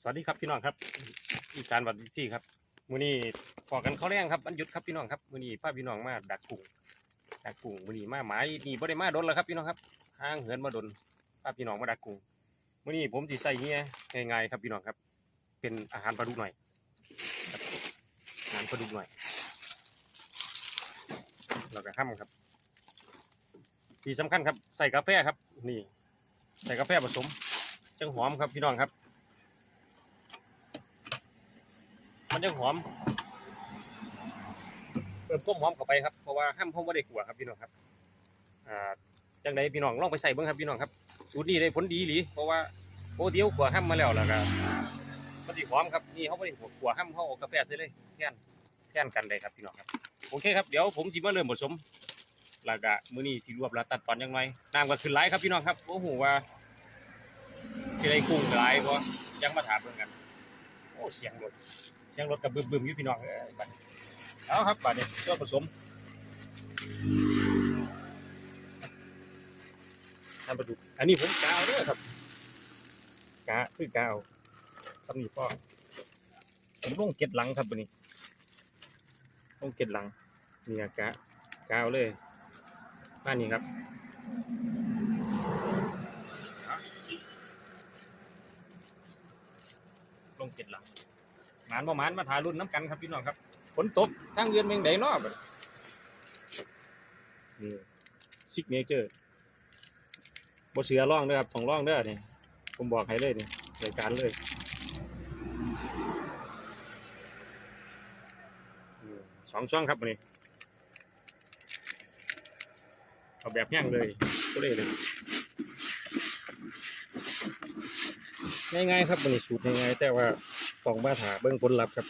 สวัสดีครับพี่น้องครับ อีสานวัดดีซี่ครับมื้อนี้พอกันเขาแรงครับวันหยุดครับพี่น้องครับมื้อนี้พาพี่น้องมาดักกุ้งดักกุ้งมื้อนี้มาหมายนี่บ่ได้มาดนแล้วครับพี่น้องครับห้างเหินมาดนพาพี่น้องมาดักกุ้งมื้อนี้ผมสิใส่เฮียง่ายๆครับพี่น้องครับ เป็นอาหารปลาดุกหน่อยอาหารปลาดุกหน่อยแล้วก็ห้ำครับ ที่สำคัญครับใส่กาแฟครับ นี่ ใส่กาแฟผสมจังหอมครับพี่น้องครับ มันจะหอมเพิ่มความหอมเข้าไปครับเพราะว่าห้ามห้องไม่ได้กลัวครับพี่น้องครับอ่าจังไดพี่น้องลองไปใส่เบิ่งครับพี่น้องครับสูตรนี้ได้ผลดีหลีเพราะว่าโอ้เดียวกลัวห้ามมาแล้วแล้วก็มันสิหอมครับนี่เขาไม่ได้กลัวห้ามเขาเอากาแฟใส่เลยแค่นแค่นกันได้ครับพี่น้องครับโอเคครับเดี๋ยวผมสิมาเริ่มผสมแล้วก็มื้อนี้สิรวบแล้วตัดตอนยังไงน้ำก็ขึ้นหลครับพี่น้องครับโอ้โหว่าสิได้กุ้งหลายบ่ยังมาถามเบิ่งกันโอ้เสียงรถเสียงรถกับบึมบึมๆอยู่พี่น้องเอ้ยบัดเอาครับบัดนี้ตัวผสมทำปลาดุกอันนี้ผมกาวเด้อครับกาคือกาวสำนีพ่อผมลงเก็ดหลังครับบัดนี้ลงเก็ดหลังนี่อะกะกาวเลยมานี่ครับลงเก็ดหลัง หมานบ่หมานมาถ่ายรุ่นน้ำกันครับพี่น้องครับฝนตกทางเยือนเมืองใดเนาะบัดนี่ซิกเนเจอร์บ่เสือร่องเด้อครับของร่องเด้อนี่ผมบอกให้เลยนี่รายการเลยสองช่องครับอันนี้เอาแบบย่างเลยก็เลยเลยง่ายๆครับอันนี้สูตรง่ายๆแต่ว่า ต้องมาถาเบิ่งผลลัพธ์ครับ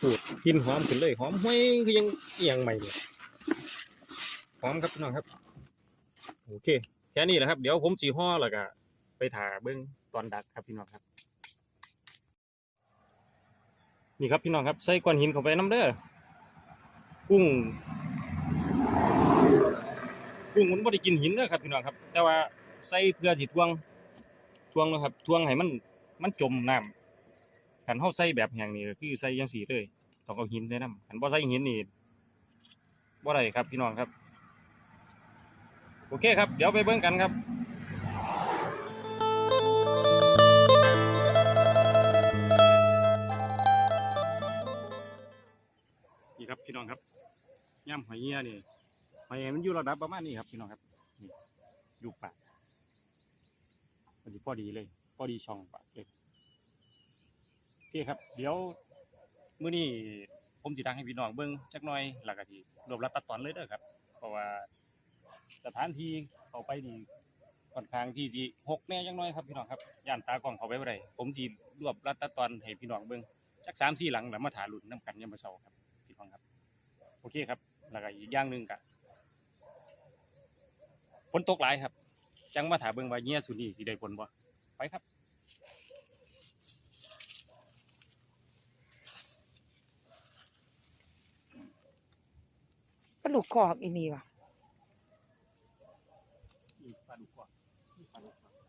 สูตรกินหอมขึ้นเลย หอมห้วยคือยังเอียงใหม่เลยหอมครับพี่น้องครับ โอเค แค่นี้แหละครับ เดี๋ยวผมสีห่อแล้วก็ไปถาเบิ่งตอนดักครับพี่น้องครับ นี่ครับพี่น้องครับ ใส่ก้อนหินเข้าไปน้ำเด้อกุ้งกุ้งมันไม่ได้กินหินเด้อครับพี่น้องครับ แต่ว่าใส่เพื่อสิทวง วงนะครับทวงให้มันมันจมน้ำขันเขาใส่แบบอย่างนี้ก็คือใส่ยังสีเลยต้องเอาหินใส่น้ำขันบ่ใส่หินนี่บ่ได้ครับพี่น้องครับ โอเคครับ เดี๋ยวไปเบิ่งกันครับนี่ครับพี่น้องครับย่ำหอยเงี้ยนี่หอยมันอยู่ระดับประมาณนี้ครับพี่น้องครับนี่อยู่ปาก มันจะพอดีเลย พอดีช่องปากเลยโอเคครับ เดี๋ยวมื้อนี้ผมสิดังให้พี่น้องเบิ่งจักหน่อยแล้วก็สิรวบรัดตัดตอนเลยเด้อครับ เพราะว่าสถานที่เข้าไปนี่ค่อนข้างที่สิหกแน่จังน้อยครับพี่น้องครับย่านตากล้องเข้าไปบ่ได้ผมสิรวบรัดตัดตอนให้พี่น้องเบิ่งจัก3-4หลังแล้วมาถาลุ้นนํกันยามมื้อเช้าครับพี่น้องครับ โอเคครับ แล้วก็อีกอย่างหนึ่งก็ฝนตกหลายครับ จังมาถามเบิ่งว่าเงี้ยสุนีสิได้ผลบ่ไปครับปลาดุกกอกอีนี่ว่ะ อีกปลาดุกก่อนอีกปลาดุกก่อนอ่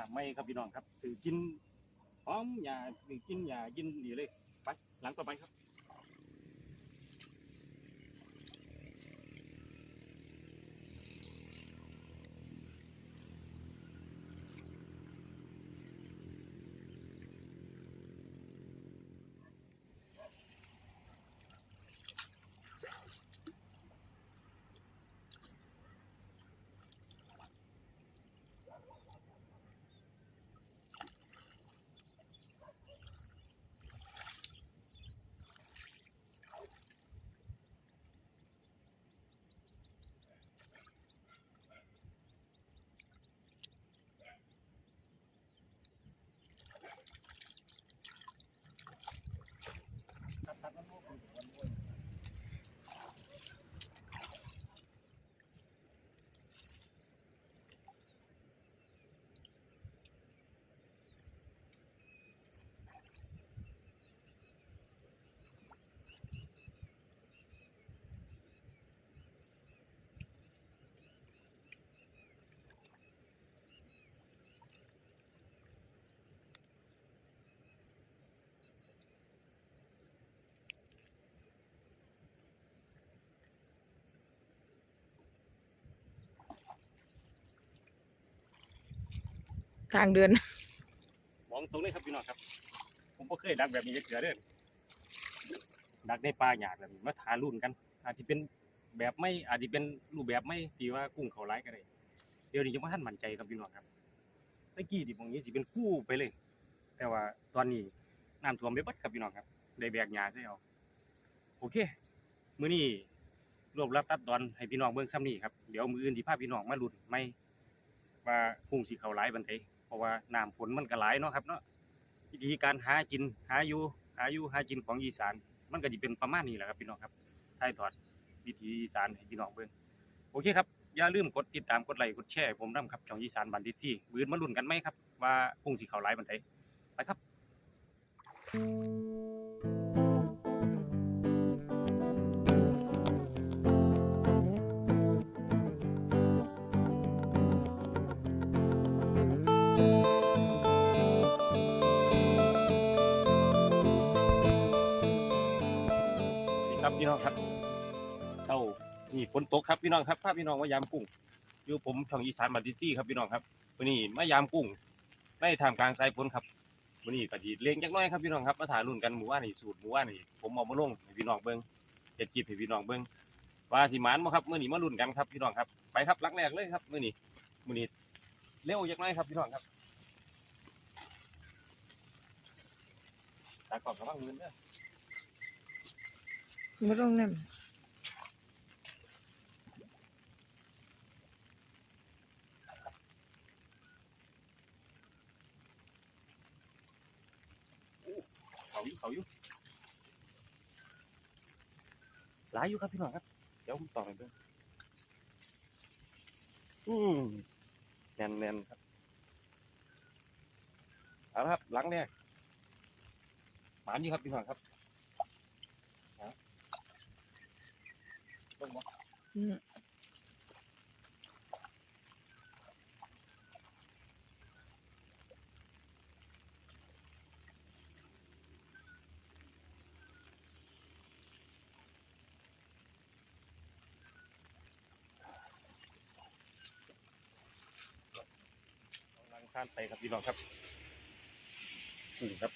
าไม่ครับพี่น้องครับถือกินพร้อมอย่าถือกินอย่ายินดีเลยไปหลังต่อไปครับ ทางเดินมองตรงนี้ครับพี่น้องครับ ผมก็เคยดักแบบนี้เถื่อเด้อดักในป่าหยาดแบบนี้มาทารุ่นกัน อาจจะเป็นแบบไม่อาจจะเป็นรูปแบบไม่ตีว่ากุ้งเขาร้ายก็ได้เดี๋ยวนี้ยังไม่ทันมั่นใจครับพี่น้องครับตะกี้ที่มองนี้สิเป็นคู่ไปเลย แต่ว่าตอนนี้น้ำท่วมไปเบัดครับพี่น้องครับได้แบกหญ้าใช่เอาโอเคมื้อนี้รวบรับตัดตอนให้พี่น้องเบิ่งซ้ำนี้ครับเดี๋ยวมืออื่นสิพาพี่น้องมาลุ้นไม่ว่ากุ้งสิเขาร้ายบันได เพราะว่าน้ำฝนมันก็หลายเนาะครับเนาะวิธีการหากินหาอยู่หาอยู่หากินของอีสาน มันก็จะเป็นประมาณนี้แหละครับพี่น้องครับถ่ายทอดวิธีอีสานให้พี่น้องเบิ่งโอเคครับอย่าลืมกดติดตามกดไลค์กดแชร์ผมนํครับช่องอีสานบันทิตซี่มืออื่นมาลุ้นกันไหมครับ ว่ากุ้งสีเขาร้ายบันไดไปครับ พี่น้องครับเข้านี่ฝนตกครับพี่น้องครับพาพพี่น้องมายามกุ้งอยู่ผมช่องอีสานบันทิซี่ครับพี่น้องครับวันนี้มายามกุ้งในท่ามกลางสายฝนครับวันนี้ก็ดีเลี้ยงจักน้อยครับพี่น้องครับมาถ่ายรุ่นกันหมู่ว่านี่สูตรหมู่ว่านี่ผมเอามาลงให้พี่น้องเบิ้งเจ็ดจีบให้พี่น้องเบิ้งว่าสิหมานบ่ครับมื้อนี้มารุ่นกันครับพี่น้องครับไปครับลักแรกเลยครับมื้อนี้มื้อนี้เร็วจักน้อยครับพี่น้องครับตากล้องกระวังมือเด้อ ไม่ต้องนั่นเขาอยู่เขาอยู่หลายอยู่ครับพี่น้องครับ เดี๋ยวผมต่อไปเบิ่งอืมแน่นแน่นครับ เอาละครับ หลังแรกหมานอยู่ครับพี่น้องครับเอา ลงมาอืมเอาหลังข้านไปครับพี่น้องครับกุ้งครับ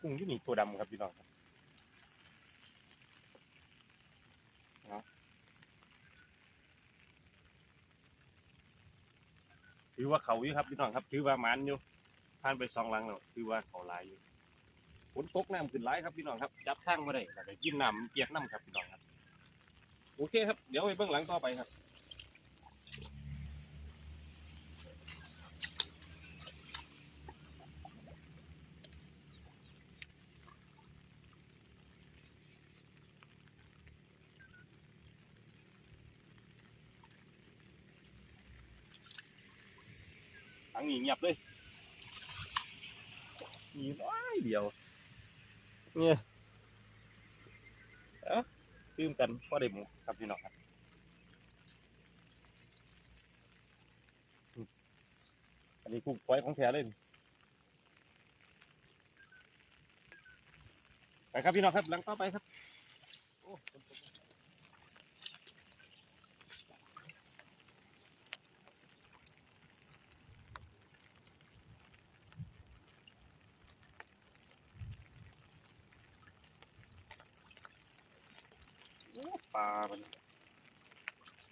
กุ้งที่นี่ตัวดำครับพี่น้องครับเอา ถือว่าเขาอยู่ครับพี่น้องครับ ถือว่ามันอยู่ผ่านไปสองหลังแล้วถือว่าเขาลายอยู่ฝนตกน้ำขึ้นหลายครับพี่น้องครับจับทางมาได้แล้วก็กินน้ำเปียกน้ำครับพี่น้องครับโอเคครับเดี๋ยวไปเบื้องหลังต่อไปครับ ทางนี้เงียบเลยมีน้อยเดียว เนี่ยเอ้าตื่มกันพอได้หมูครับพี่น้องครับอืมอันนี้กุ้งฝอยของแท้เลยนี่ไปครับพี่น้องครับหลังต่อไปครับโอ้ฝนตกโอ้ปลามัน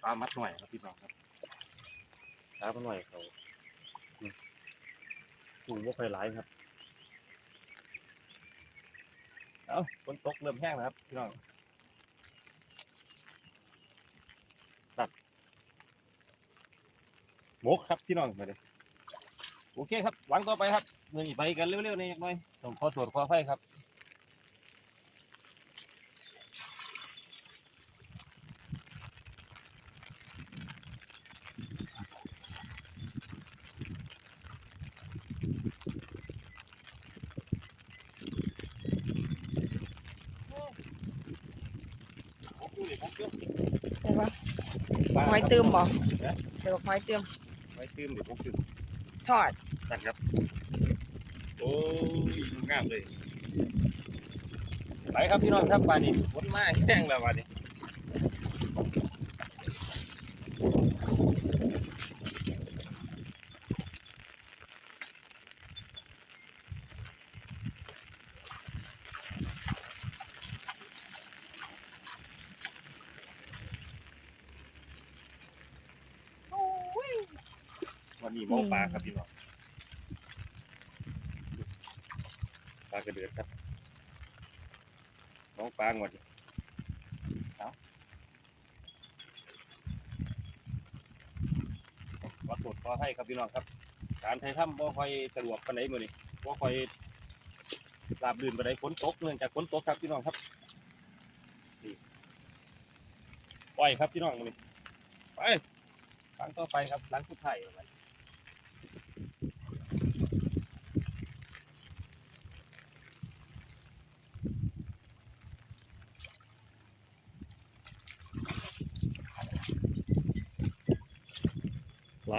ปลามัดหน่อยครับพี่น้องครับปลามันหน่อยเขาอืมกุ้งไม่ค่อยหลายครับ เอาฝนตกเริ่มแห้งแล้วครับพี่น้องตัดหมกครับพี่น้องมาเลยโอเคครับหวังต่อไปครับเมื่อนี้ไปกันเร็วๆนี่หน่อยต้องขอตรวจขอไฟครับ หมกอยู่นี่หมกอยู่ใช่ปะปลาหอยเติมบ่นะเดี๋ยวหอยเติมหอยเติมเดี๋ยวหมกอยู่ทอดนั่นครับ โอ้ยงามเลยไปครับพี่น้องครับปลานี่ฝนมาแห้งแล้วปลานี่ หมอปลาครับพี่น้องปลากระเดือดครับหมอปลาหมดเอาขอตรวจขอให้ครับพี่น้องครับ การไทยถ้ำบ่ค่อยสะดวกปานใดมื้อนี้บ่ค่อยราบรื่นปานใดฝนตกเนื่องจากฝนตกครับพี่น้องครับนี่ปล่อยครับพี่น้องมื้อนี้ไปครั้งต่อไปครับหลังสุดท้ายแล้ว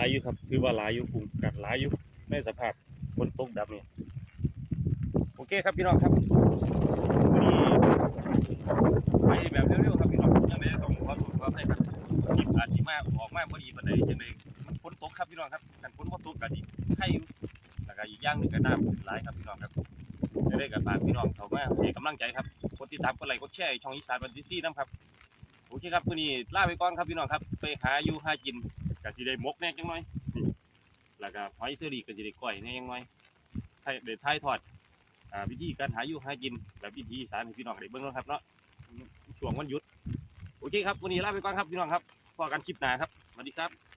ายอยู่ครับ ถือว่าหลายอยู่กลุ่มกัดหลายอยู่ในสภาพฝนตกแบบนี้โอเคครับพี่น้องครับวันนี้ไปแบบเร็วๆครับพี่น้องยังไงต้องขอโทษขอให้ครับคลิปอาจสิมาออกมาพอดีปานใดจังไดมันฝนตกครับพี่น้องครับกันฝนบ่ตกก็ดีใครอยู่แล้วก็อีกอย่างหนึ่งก็น้ำหลายครับพี่น้องครับจะได้กับฝากพี่น้องเขามาให้กำลังใจครับกดติดตามกดไลค์กดแชร์ช่องอีสานบันทิซี่น้ำครับโอเคครับวันนี้ลาไปก่อนครับพี่น้องครับ ไปหาอยู่หากิน ก็สิได้หมกแหน่จังหน่อยนี่แล้วก็หอยเสรีก็สิได้ก้อยแหน่จังหน่อยไทยได้ถ่ายทอดอ่าวิธีการหาอยู่หากินแบบวิธีอีสานให้พี่น้องได้เบิ่งเนาะครับเนาะช่วงวันหยุด โอเคครับ วันนี้ลาไปก่อนครับพี่น้องครับพอกันคลิปหน้าครับสวัสดีครับ